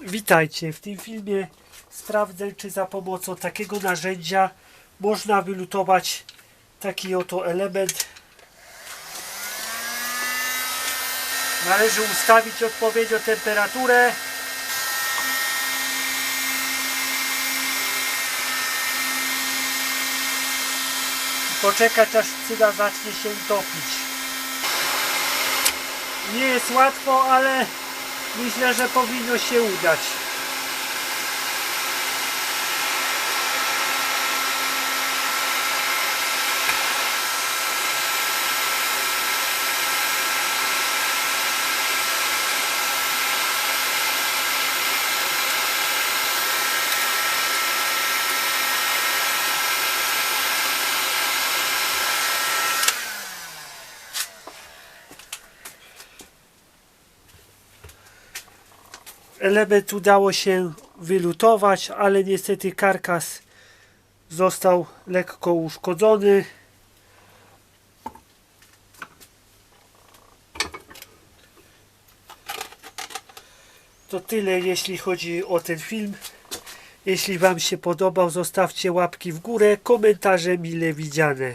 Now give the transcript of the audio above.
Witajcie. W tym filmie sprawdzę, czy za pomocą takiego narzędzia można wylutować taki oto element. Należy ustawić odpowiednio temperaturę. I poczekać aż cyda zacznie się topić. Nie jest łatwo, ale myślę, że powinno się udać. Element udało się wylutować, ale niestety karkas został lekko uszkodzony. To tyle jeśli chodzi o ten film. Jeśli Wam się podobał, zostawcie łapki w górę, komentarze mile widziane.